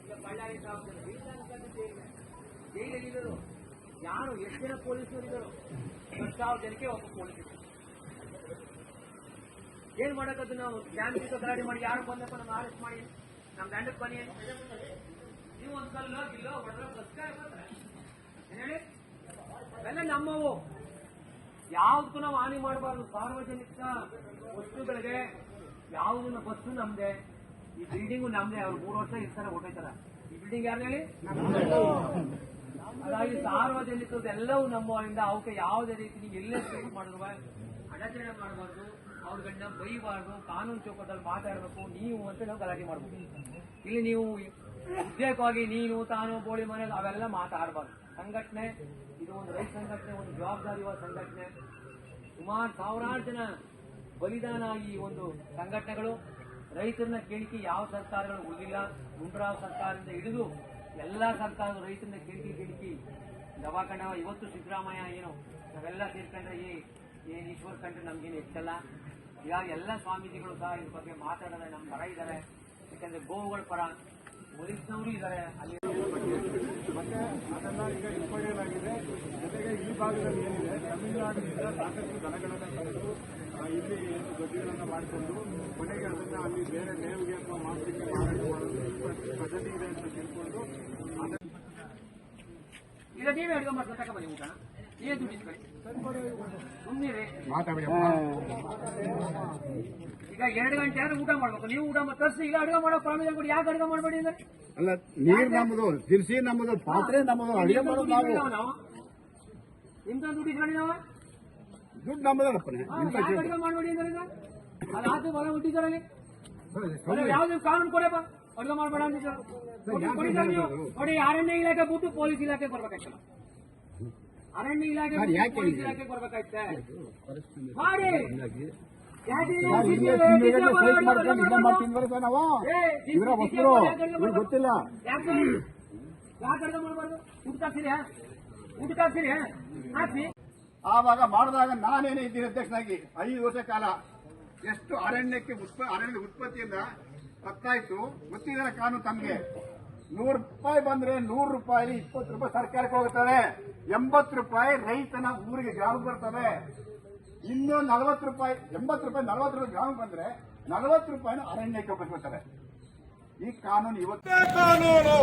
ಈಗ ಬಳ್ಳಾರಿ ಜೈಲಲ್ಲಿ ಇರೋರು ಯಾರು ಎಷ್ಟು ಜನ ಪೊಲೀಸರಿದ್ದರು ಹತ್ತು ಸಾವಿರ ಜನಕ್ಕೆ ಒಬ್ಬ ಪೊಲೀಸ್ ಏನ್ ಮಾಡೋಕ್ಕದ್ದು ನಾವು ಜಾಮೀನು ಗಲಾಟೆ ಮಾಡಿ ಯಾರು ಬಂದಪ್ಪ ನಮ್ಮ ಅರೆಸ್ಟ್ ಮಾಡಿ ನಮ್ಮ ದಂಡಕ್ಕೆ ಬನ್ನಿ ನೀವು ಒಂದು ಕಲ್ಲೋ ಗಿಲ್ಲೋ ಹೊಡೆದ್ರೆ ಬಸ್ಕಾರ ಬಂದ್ರೆ ಹೇಳಿ ಅವೆಲ್ಲ ನಮ್ಮವು ಯಾವ್ದಕ್ಕೂ ನಾವು ಹಾನಿ ಮಾಡಬಾರ್ದು. ಸಾರ್ವಜನಿಕ ವಸ್ತುಗಳಿಗೆ ಯಾವುದನ್ನ ಬಸ್ಸು ನಮ್ದೆ, ಈ ಬಿಲ್ಡಿಂಗು ನಮ್ದೆ, ಅವ್ರು ಮೂರು ವರ್ಷ ಇರ್ತಾರೆ ಹೊಟ್ಟೈತಾರ ಈ ಬಿಲ್ಡಿಂಗ್ ಯಾರು ಹೇಳಿ? ಹಾಗಾಗಿ ಸಾರ್ವಜನಿಕರದೆಲ್ಲವೂ ನಮ್ಮವರಿಂದ ಅವಕ್ಕೆ ಯಾವುದೇ ರೀತಿ ಎಲ್ಲೇ ಸ್ಟ್ರೈಕ್ ಮಾಡಿದ್ರು ಅಡಚಣೆ ಮಾಡಬಾರ್ದು ಅವ್ರಗಳನ್ನ ಬೈಬಾರ್ದು, ಕಾನೂನು ಚೌಕದಲ್ಲಿ ಮಾತಾಡಬೇಕು, ನೀವು ಅಂತ ನಾವು ಗಲಾಟೆ ಮಾಡಬಹುದು ಇಲ್ಲಿ ನೀವು ಉದ್ಯೋಗವಾಗಿ ನೀನು, ತಾನು, ಬೋಳಿ ಮನೆ ಅವೆಲ್ಲ ಮಾತಾಡಬಾರ್ದು. ಸಂಘಟನೆ, ಇದು ಒಂದು ರೈತ ಸಂಘಟನೆ, ಒಂದು ಜವಾಬ್ದಾರಿಯುವ ಸಂಘಟನೆ. ಸುಮಾರು ಸಾವಿರಾರು ಜನ ಬಲಿದಾನ ಈ ಒಂದು ಸಂಘಟನೆಗಳು. ರೈತರನ್ನ ಕೇಳಿಕೆ ಯಾವ ಸರ್ಕಾರಗಳು ಉಳಿದಿಲ್ಲ. ಮುಂಡ್ರಾವ್ ಸರ್ಕಾರದಿಂದ ಹಿಡಿದು ಎಲ್ಲಾ ಸರ್ಕಾರಗಳು ರೈತರನ್ನ ಕೇಳಿಕೆ ಕೇಳಿಕೆ. ದವಾಖಾನೆ, ಇವತ್ತು ಸಿದ್ದರಾಮಯ್ಯ ಏನು, ನಾವೆಲ್ಲ ಸೇರ್ಕೊಂಡ್ರೆ ಏನ್ ಈಶ್ವರ್ ಕಂಡ್ರೆ ನಮ್ಗೇನು ಹೆಚ್ಚಲ್ಲ. ಈಗ ಎಲ್ಲ ಸ್ವಾಮೀಜಿಗಳು ಸಹ ಇದ್ರ ಬಗ್ಗೆ ಮಾತಾಡದ ನಮ್ಮ ಪರ ಇದ್ದಾರೆ. ಯಾಕಂದ್ರೆ ಗೋವುಗಳ ಪರ ಪೊಲೀಸ್ನವರು ಇದ್ದಾರೆ ಅಲ್ಲಿ ಮತ್ತೆ ಅದನ್ನ ಈಗ ಹಿಂಪಡೆಯಲಾಗಿದೆ ಜೊತೆಗೆ ಈ ಭಾಗದಲ್ಲಿ ಏನಿದೆ? ತಮಿಳುನಾಡಿನಿಂದ ಸಾಕಷ್ಟು ದನಗಳನ್ನು ತಂದು ಆ, ಇಲ್ಲಿ ಏನು ಗದ್ದೆಗಳನ್ನು ಮಾಡಿಕೊಂಡು ಕೊನೆಗೆ ಅದನ್ನ ಅಲ್ಲಿ ಬೇರೆ ಮೇವಿಗೆ ಅಥವಾ ಮಾಂಸಕ್ಕೆ ಮಾರಾಟ ಮಾಡೋದು ಪದ್ಧತಿ ಇದೆ ಅಂತ ತಿಳ್ಕೊಂಡು ಈಗ ನೀವೇ ಅಡುಗೆ ಮಾಡ್ಕೊಂಡು ಊಟ. ಏನು ದುಡ್ಡು ಸುಮ್ಮನೆ ಈಗ ಎರಡು ಗಂಟೆ ಆದ್ರೆ ಊಟ ಮಾಡ್ಬೇಕು. ನೀವು ಊಟ ತರಿಸಿ ಈಗ ಅಡುಗೆ ಮಾಡೋ ಪ್ರಾಮಿಸ್ ಕೊಡಿ. ಯಾಕೆ ಅಡುಗೆ ಮಾಡಬೇಡಿ ಅಂದ್ರೆ? ಅಲ್ಲ ನೀರ್ ನಮ್ಮದು ತಿರ್ಸಿ ನಮ್ಮದು ಪಾತ್ರೆ ನಮ್ಮದು ಅಡುಗೆ ಮಾಡೋದು ನಾವು. ದುಡ್ಡು ನಾವು? ದುಡ್ಡು ಯಾಕೆ ಅಡುಗೆ ಮಾಡಬೇಡಿ ಅಂದ್ರೆ ಅಲ್ಲಿ ಆತು ಹೊಲ ಹುಟ್ಟಿದಾರಲ್ಲಿ ಯಾವ್ದು ಕಾನೂನು ಕೊಡಪ್ಪ ಅಡುಗೆ ಮಾಡಬೇಡ ಅಂತ ಕೊಡಿದ್ದಾರೆ ನೀವು. ನೋಡಿ ಅರಣ್ಯ ಇಲಾಖೆ ಬಿಟ್ಟು ಪೊಲೀಸ್ ಇಲಾಖೆ ಬರ್ಬೇಕಾಯ್ತಲ್ಲ. ಅರಣ್ಯ ಇಲಾಖೆ ಇಲಾಖೆ ಬರ್ಬೇಕಾಯ್ತೆ? ಮಾಡಿ. ನೀವು ಗೊತ್ತಿಲ್ಲ ಆವಾಗ ಮಾಡಿದಾಗ ನಾನೇನೇ ಇದ್ದೀನಿ ಅಧ್ಯಕ್ಷನಾಗಿ. ಐದು ವರ್ಷ ಕಾಲ ಎಷ್ಟು ಅರಣ್ಯಕ್ಕೆ ಅರಣ್ಯದ ಅರಣ್ಯ ಉತ್ಪತ್ತಿಯಿಂದ ಗೊತ್ತಾಯ್ತು ಗೊತ್ತಿದ್ದಾರೆ ಕಾನೂನು ತಮಗೆ. ನೂರು ರೂಪಾಯಿ ಬಂದ್ರೆ ನೂರು ರೂಪಾಯಿ, ಇಪ್ಪತ್ತು ರೂಪಾಯಿ ಸರ್ಕಾರಕ್ಕೆ ಹೋಗುತ್ತದೆ ಎಂಬತ್ತು ರೂಪಾಯಿ ರೈತನ ಊರಿಗೆ ಜಾಬ್ ಬರ್ತದೆ ಇನ್ನೊಂದು ನಲವತ್ತು ರೂಪಾಯಿ ಎಂಬತ್ತು ರೂಪಾಯಿ ನಲವತ್ತು ರೂಪಾಯಿ ಗ್ರಾಮ ಬಂದ್ರೆ ನಲವತ್ತು ರೂಪಾಯಿನ ಅರಣ್ಯಕ್ಕೆ ಒಪ್ಪಿಸ್ಕೊತಾರೆ ಈ ಕಾನೂನು ಇವತ್ತೇ ಕಾನೂನು